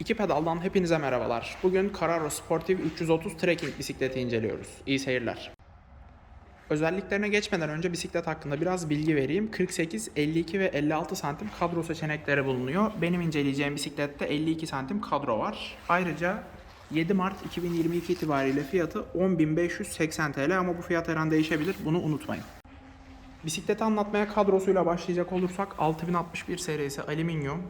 İki pedaldan hepinize merhabalar. Bugün Carraro Sportive 330 trekking bisikleti inceliyoruz. İyi seyirler. Özelliklerine geçmeden önce bisiklet hakkında biraz bilgi vereyim. 48, 52 ve 56 santim kadro seçenekleri bulunuyor. Benim inceleyeceğim bisiklette 52 santim kadro var. Ayrıca 7 Mart 2022 itibariyle fiyatı 10.580 TL ama bu fiyat her an değişebilir. Bunu unutmayın. Bisikleti anlatmaya kadrosuyla başlayacak olursak 6061 serisi alüminyum,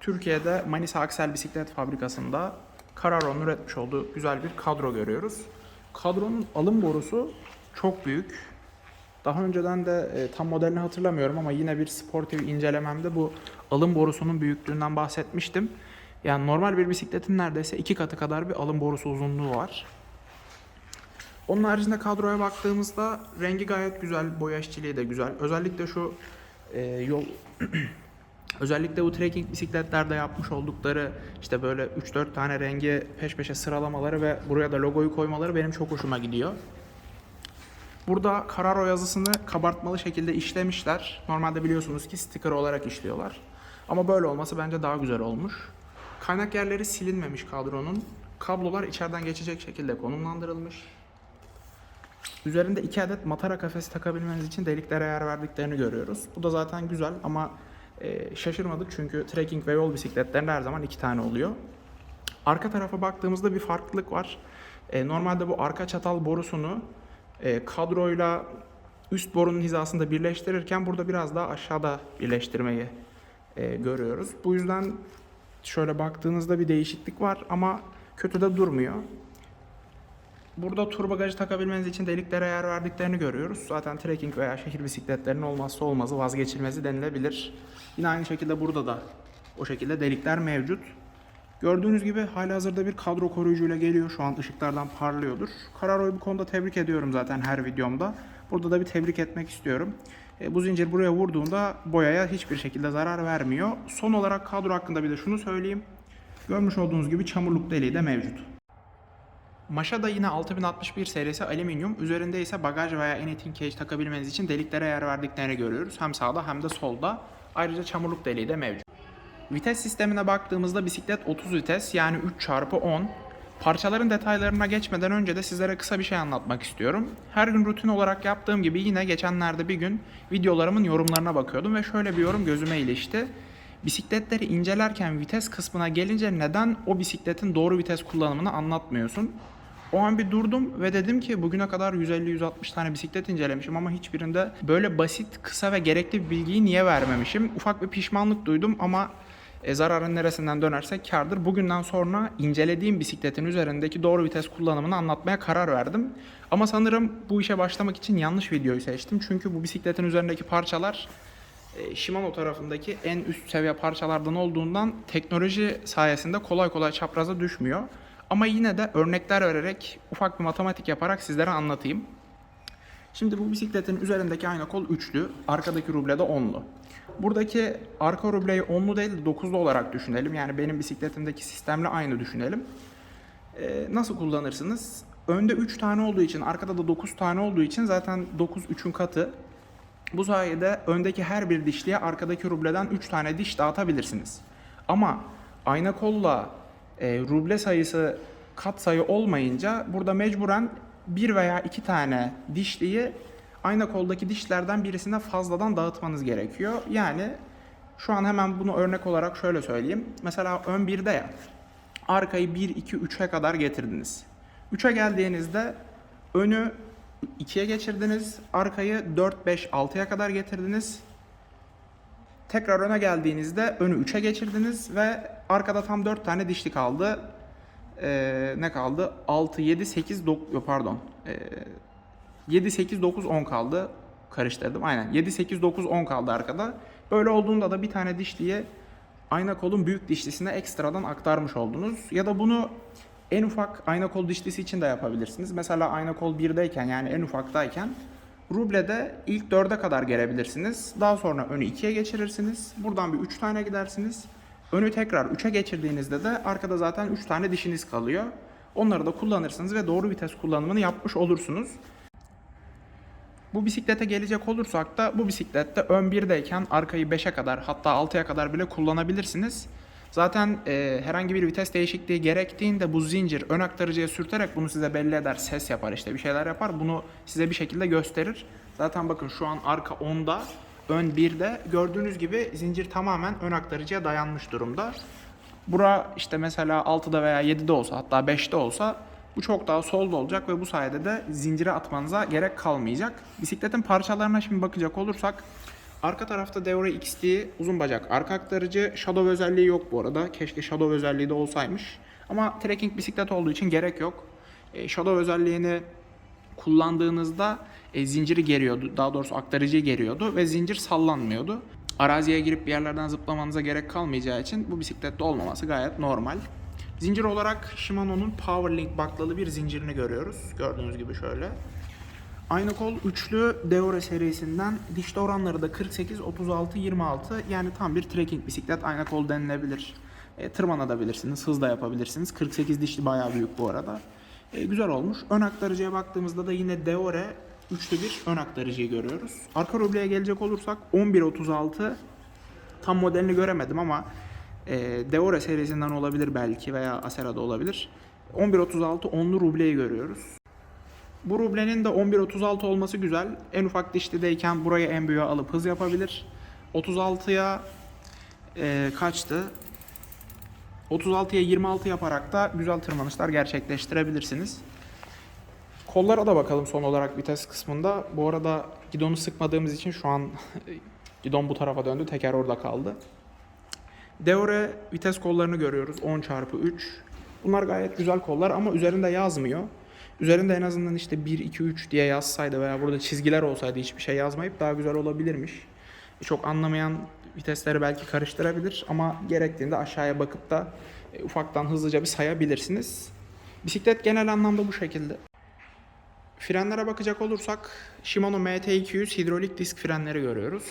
Türkiye'de Manisa Aksel Bisiklet Fabrikası'nda Carraro'nun üretmiş olduğu güzel bir kadro görüyoruz. Kadronun alım borusu çok büyük. Daha önceden de e, tam modelini hatırlamıyorum ama yine bir sportif incelememde bu alım borusunun büyüklüğünden bahsetmiştim. Yani normal bir bisikletin neredeyse iki katı kadar bir alım borusu uzunluğu var. Onun haricinde kadroya baktığımızda rengi gayet güzel, boya işçiliği de güzel. Özellikle şu e, yol Özellikle bu trekking bisikletlerde yapmış oldukları işte böyle 3-4 tane rengi peş peşe sıralamaları ve buraya da logoyu koymaları benim çok hoşuma gidiyor. Burada Carraro yazısını kabartmalı şekilde işlemişler. Normalde biliyorsunuz ki sticker olarak işliyorlar. Ama böyle olması bence daha güzel olmuş. Kaynak yerleri silinmemiş kadronun. Kablolar içeriden geçecek şekilde konumlandırılmış. Üzerinde iki adet matara kafesi takabilmeniz için deliklere yer verdiklerini görüyoruz. Bu da zaten güzel ama e, şaşırmadık çünkü trekking ve yol bisikletlerinde her zaman iki tane oluyor. Arka tarafa baktığımızda bir farklılık var. E, normalde bu arka çatal borusunu e, kadroyla üst borunun hizasında birleştirirken burada biraz daha aşağıda birleştirmeyi e, görüyoruz. Bu yüzden şöyle baktığınızda bir değişiklik var ama kötü de durmuyor. Burada tur bagajı takabilmeniz için deliklere yer verdiklerini görüyoruz. Zaten trekking veya şehir bisikletlerinin olmazsa olmazı, vazgeçilmezi denilebilir. Yine aynı şekilde burada da o şekilde delikler mevcut. Gördüğünüz gibi halihazırda bir kadro koruyucuyla geliyor. Şu an ışıklardan parlıyordur. Carraro'yu bu konuda tebrik ediyorum zaten her videomda. Burada da bir tebrik etmek istiyorum. E, bu zincir buraya vurduğunda boyaya hiçbir şekilde zarar vermiyor. Son olarak kadro hakkında bir de şunu söyleyeyim. Görmüş olduğunuz gibi çamurluk deliği de mevcut. Maşa da yine 6061 serisi alüminyum. Üzerinde ise bagaj veya anything cage takabilmeniz için deliklere yer verdiklerini görüyoruz. Hem sağda hem de solda. Ayrıca çamurluk deliği de mevcut. Vites sistemine baktığımızda bisiklet 30 vites yani 3 çarpı 10. Parçaların detaylarına geçmeden önce de sizlere kısa bir şey anlatmak istiyorum. Her gün rutin olarak yaptığım gibi yine geçenlerde bir gün videolarımın yorumlarına bakıyordum ve şöyle bir yorum gözüme ilişti. Bisikletleri incelerken vites kısmına gelince neden o bisikletin doğru vites kullanımını anlatmıyorsun? O an bir durdum ve dedim ki bugüne kadar 150-160 tane bisiklet incelemişim ama hiçbirinde böyle basit, kısa ve gerekli bir bilgiyi niye vermemişim? Ufak bir pişmanlık duydum ama e, zararın neresinden dönersek kardır. Bugünden sonra incelediğim bisikletin üzerindeki doğru vites kullanımını anlatmaya karar verdim. Ama sanırım bu işe başlamak için yanlış videoyu seçtim. Çünkü bu bisikletin üzerindeki parçalar e, Shimano tarafındaki en üst seviye parçalardan olduğundan teknoloji sayesinde kolay kolay çapraza düşmüyor. Ama yine de örnekler vererek ufak bir matematik yaparak sizlere anlatayım. Şimdi bu bisikletin üzerindeki ayna kol üçlü, arkadaki ruble de onlu. Buradaki arka rubleyi onlu değil de dokuzlu olarak düşünelim. Yani benim bisikletimdeki sistemle aynı düşünelim. Ee, nasıl kullanırsınız? Önde 3 tane olduğu için, arkada da 9 tane olduğu için zaten 9 3'ün katı. Bu sayede öndeki her bir dişliye arkadaki rubleden 3 tane diş dağıtabilirsiniz. Ama ayna kolla e, ruble sayısı kat sayı olmayınca burada mecburen bir veya iki tane dişliyi ayna koldaki dişlerden birisine fazladan dağıtmanız gerekiyor. Yani şu an hemen bunu örnek olarak şöyle söyleyeyim. Mesela ön 1'de ya arkayı 1, 2, 3'e kadar getirdiniz. 3'e geldiğinizde önü 2'ye geçirdiniz. Arkayı 4, 5, 6'ya kadar getirdiniz. Tekrar öne geldiğinizde önü 3'e geçirdiniz ve arkada tam 4 tane dişli kaldı. Ee, ne kaldı? 6, 7, 8, 9, yok pardon. Ee, 7, 8, 9, 10 kaldı. Karıştırdım aynen. 7, 8, 9, 10 kaldı arkada. Böyle olduğunda da bir tane dişliye ayna kolun büyük dişlisine ekstradan aktarmış oldunuz. Ya da bunu en ufak ayna kol dişlisi için de yapabilirsiniz. Mesela ayna kol 1'deyken yani en ufaktayken rublede ilk 4'e kadar gelebilirsiniz. Daha sonra önü 2'ye geçirirsiniz. Buradan bir 3 tane gidersiniz. Önü tekrar 3'e geçirdiğinizde de arkada zaten 3 tane dişiniz kalıyor. Onları da kullanırsınız ve doğru vites kullanımını yapmış olursunuz. Bu bisiklete gelecek olursak da bu bisiklette ön 1'deyken arkayı 5'e kadar hatta 6'ya kadar bile kullanabilirsiniz. Zaten e, herhangi bir vites değişikliği gerektiğinde bu zincir ön aktarıcıya sürterek bunu size belli eder. Ses yapar işte bir şeyler yapar. Bunu size bir şekilde gösterir. Zaten bakın şu an arka 10'da, ön 1'de. Gördüğünüz gibi zincir tamamen ön aktarıcıya dayanmış durumda. Bura işte mesela 6'da veya 7'de olsa hatta 5'te olsa bu çok daha solda olacak ve bu sayede de zincire atmanıza gerek kalmayacak. Bisikletin parçalarına şimdi bakacak olursak arka tarafta Deore XT uzun bacak arka aktarıcı Shadow özelliği yok bu arada. Keşke Shadow özelliği de olsaymış. Ama trekking bisiklet olduğu için gerek yok. E, Shadow özelliğini kullandığınızda e, zinciri geriyordu. Daha doğrusu aktarıcıyı geriyordu ve zincir sallanmıyordu. Araziye girip bir yerlerden zıplamanıza gerek kalmayacağı için bu bisiklette olmaması gayet normal. Zincir olarak Shimano'nun Powerlink baklalı bir zincirini görüyoruz. Gördüğünüz gibi şöyle. Aynı kol üçlü Deore serisinden dişli oranları da 48, 36, 26 yani tam bir trekking bisiklet aynı kol denilebilir. E, tırmanabilirsiniz, hız da yapabilirsiniz. 48 dişli bayağı büyük bu arada. E, güzel olmuş. Ön aktarıcıya baktığımızda da yine Deore üçlü bir ön aktarıcıyı görüyoruz. Arka rubleye gelecek olursak 11.36 tam modelini göremedim ama e, Deore serisinden olabilir belki veya Acera'da olabilir. 11.36 onlu rubleyi görüyoruz. Bu rublenin de 11.36 olması güzel. En ufak dişlideyken burayı en büyüğe alıp hız yapabilir. 36'ya e, kaçtı? 36'ya 26 yaparak da güzel tırmanışlar gerçekleştirebilirsiniz. Kollara da bakalım son olarak vites kısmında. Bu arada gidonu sıkmadığımız için şu an gidon bu tarafa döndü. Teker orada kaldı. Deore vites kollarını görüyoruz. 10 çarpı 3. Bunlar gayet güzel kollar ama üzerinde yazmıyor. Üzerinde en azından işte 1, 2, 3 diye yazsaydı veya burada çizgiler olsaydı hiçbir şey yazmayıp daha güzel olabilirmiş. Çok anlamayan vitesleri belki karıştırabilir ama gerektiğinde aşağıya bakıp da e, ufaktan hızlıca bir sayabilirsiniz. Bisiklet genel anlamda bu şekilde. Frenlere bakacak olursak Shimano MT200 hidrolik disk frenleri görüyoruz.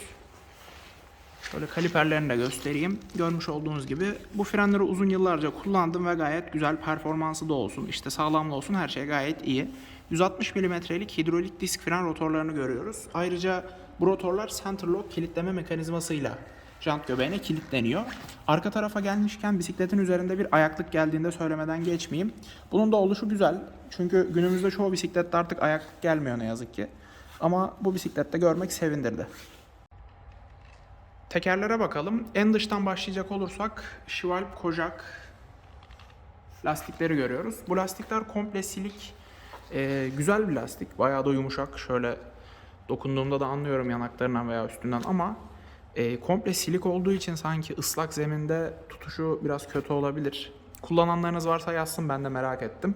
Şöyle kaliperlerini de göstereyim. Görmüş olduğunuz gibi bu frenleri uzun yıllarca kullandım ve gayet güzel performansı da olsun. işte sağlamlı olsun her şey gayet iyi. 160 mm'lik hidrolik disk fren rotorlarını görüyoruz. Ayrıca bu rotorlar center lock kilitleme mekanizmasıyla jant göbeğine kilitleniyor. Arka tarafa gelmişken bisikletin üzerinde bir ayaklık geldiğinde söylemeden geçmeyeyim. Bunun da oluşu güzel. Çünkü günümüzde çoğu bisiklette artık ayaklık gelmiyor ne yazık ki. Ama bu bisiklette görmek sevindirdi. Tekerlere bakalım. En dıştan başlayacak olursak Schwalbe Kojak lastikleri görüyoruz. Bu lastikler komple silik. Ee, güzel bir lastik. Bayağı da yumuşak. Şöyle dokunduğumda da anlıyorum yanaklarından veya üstünden ama e, komple silik olduğu için sanki ıslak zeminde tutuşu biraz kötü olabilir. Kullananlarınız varsa yazsın ben de merak ettim.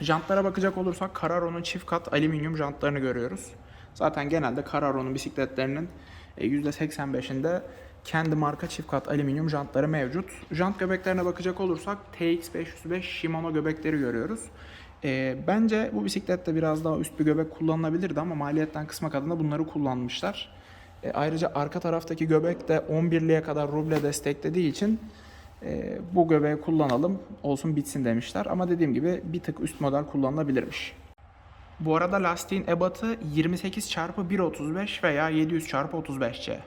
Jantlara bakacak olursak Cararo'nun çift kat alüminyum jantlarını görüyoruz. Zaten genelde Cararo'nun bisikletlerinin e, %85'inde kendi marka çift kat alüminyum jantları mevcut. Jant göbeklerine bakacak olursak TX505 Shimano göbekleri görüyoruz. E, bence bu bisiklette biraz daha üst bir göbek kullanılabilirdi ama maliyetten kısmak adına bunları kullanmışlar. E, ayrıca arka taraftaki göbek de 11'liye kadar ruble desteklediği için e, bu göbeği kullanalım olsun bitsin demişler. Ama dediğim gibi bir tık üst model kullanılabilirmiş. Bu arada lastiğin ebatı 28 x 1.35 veya 700 x 35C.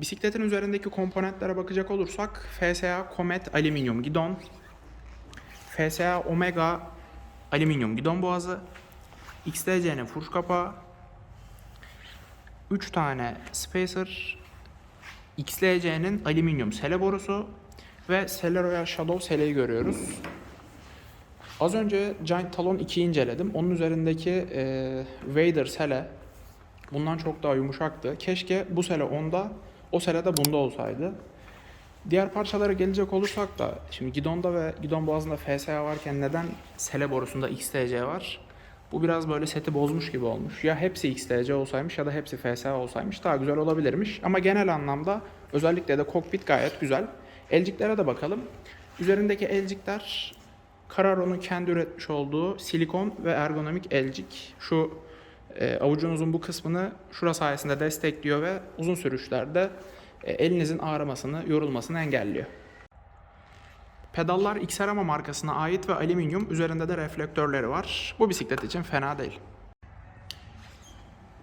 Bisikletin üzerindeki komponentlere bakacak olursak FSA Comet alüminyum gidon, FSA Omega alüminyum gidon boğazı, XTC'nin furuş kapağı, 3 tane spacer, XLC'nin alüminyum sele borusu ve Sele Royal Shadow seleyi görüyoruz. Az önce Giant Talon 2'yi inceledim. Onun üzerindeki e, Vader sele bundan çok daha yumuşaktı. Keşke bu sele onda, o sele de bunda olsaydı. Diğer parçalara gelecek olursak da şimdi gidonda ve gidon boğazında FSA varken neden sele borusunda XTC var? Bu biraz böyle seti bozmuş gibi olmuş. Ya hepsi XTC olsaymış ya da hepsi FSA olsaymış daha güzel olabilirmiş. Ama genel anlamda özellikle de kokpit gayet güzel. Elciklere de bakalım. Üzerindeki elcikler Cararo'nun kendi üretmiş olduğu silikon ve ergonomik elcik. Şu e, avucunuzun bu kısmını şura sayesinde destekliyor ve uzun sürüşlerde e, elinizin ağrımasını, yorulmasını engelliyor. Pedallar Xerama markasına ait ve alüminyum, üzerinde de reflektörleri var. Bu bisiklet için fena değil.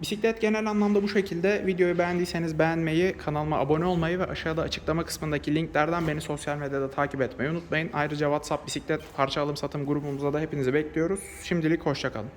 Bisiklet genel anlamda bu şekilde. Videoyu beğendiyseniz beğenmeyi, kanalıma abone olmayı ve aşağıda açıklama kısmındaki linklerden beni sosyal medyada takip etmeyi unutmayın. Ayrıca WhatsApp bisiklet parça alım satım grubumuza da hepinizi bekliyoruz. Şimdilik hoşçakalın.